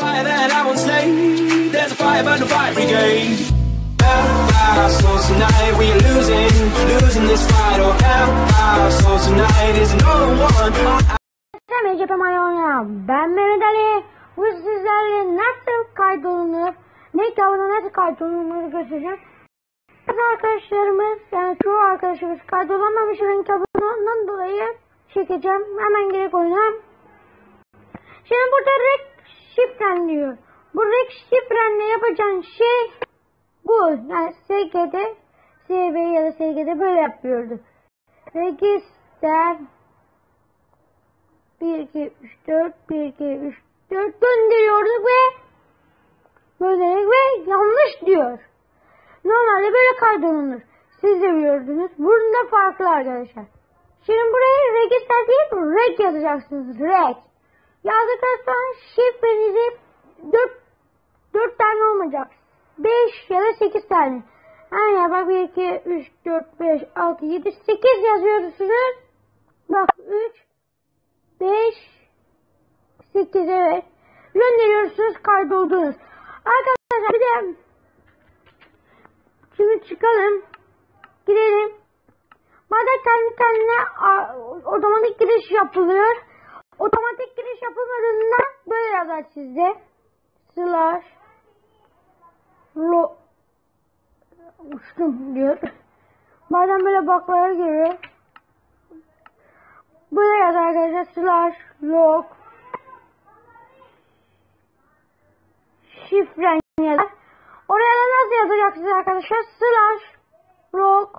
fire that I won't slay. There's a fire burn the fire brigade. Help our souls. Ben Mehmet Ali. Bu sizlerle nasıl kaydolunur, ne kitabına nasıl kaydolunur göstereceğim. Bazı arkadaşlarımız, yani çoğu arkadaşımız kaydolamamış renk kitabını ondan dolayı çekeceğim. Hemen gerek oyuna. Şimdi burada rek şifren diyor. Bu rek şifrenle yapacağın şey bu. Yani SG'de, SB ya da SG'de böyle yapıyordu. Register 1, 2, 3, 4, 1, 2, 3, 4 gönderiyoruz ve göndererek ve yanlış diyor. Normalde böyle kaydolunur. Siz de biliyordunuz. Bunda farklı arkadaşlar. Şimdi buraya register değil reg yazacaksınız. Reg. Sonra şifrenizi 4, 4 tane olmayacak. 5 ya da 8 tane. Aynen bak 1, 2, 3, 4, 5, 6, 7, 8 yazıyorsunuz. Bak 3, 5 8 evet. Gönderiyorsunuz kaydoldunuz. Arkadaşlar bir de şimdi çıkalım. Gidelim. Madem kendi kendine otomatik giriş yapılıyor. Otomatik giriş yapılmadığında böyle yazar sizde. Slash lo uçtum diyor. Bazen böyle baklara giriyor. Böyle yazar arkadaşlar slash log şifren yazar. Oraya da nasıl yazacaksınız arkadaşlar? Slash log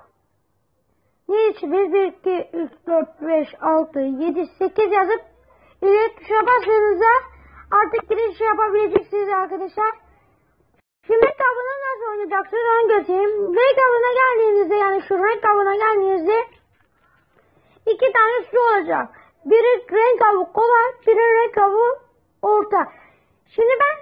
ne için 1, 1, 2, 3, 4, 5, 6, 7, 8 yazıp ileri tuşa bastığınızda artık giriş yapabileceksiniz arkadaşlar. Şimdi kabını nasıl oynayacaksınız onu göstereyim. Renk kabına geldiğinizde yani şu renk kabına geldiğinizde iki tane su olacak. Biri renk avı kolay, biri renk avı orta. Şimdi ben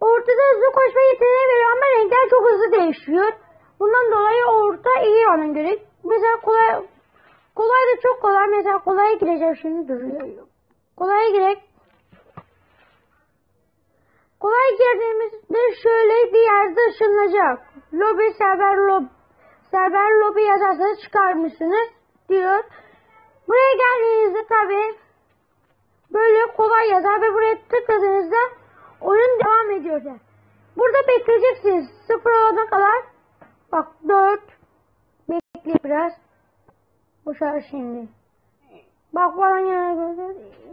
ortada hızlı koşma yeteneği veriyorum ama renkler çok hızlı değişiyor. Bundan dolayı orta iyi bana göre. Mesela kolay kolay da çok kolay. Mesela kolaya gireceğim şimdi dur. Kolaya girek. Kolay girdiğimizde şöyle bir yerde ışınlanacak. Lobi server lob server lobi yazarsanız çıkarmışsınız diyor. Buraya geldiğinizde tabi böyle kolay yazar ve buraya tıkladığınızda oyun devam ediyor. Burada bekleyeceksiniz. Sıfır olana kadar. Bak 4 bekle biraz. Boşar şimdi. Bak bana yana göster.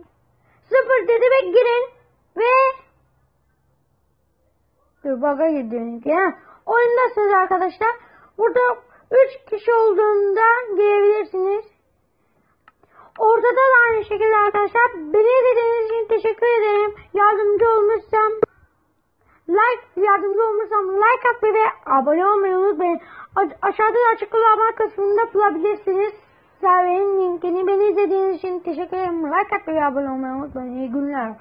Sıfır ve girin. Ve Dur baga girdim. Ya. Oyundasınız arkadaşlar. Burada 3 kişi olduğunda girebilirsiniz. Ortada da aynı şekilde arkadaşlar. Beni izlediğiniz için teşekkür ederim. Yardımcı olmuşsam like yardımcı olmuşsam like atmayı ve abone olmayı unutmayın. A- aşağıda da açıklama kısmında bulabilirsiniz. Serverin linkini beni izlediğiniz için teşekkür ederim. Like atmayı abone olmayı unutmayın. İyi günler.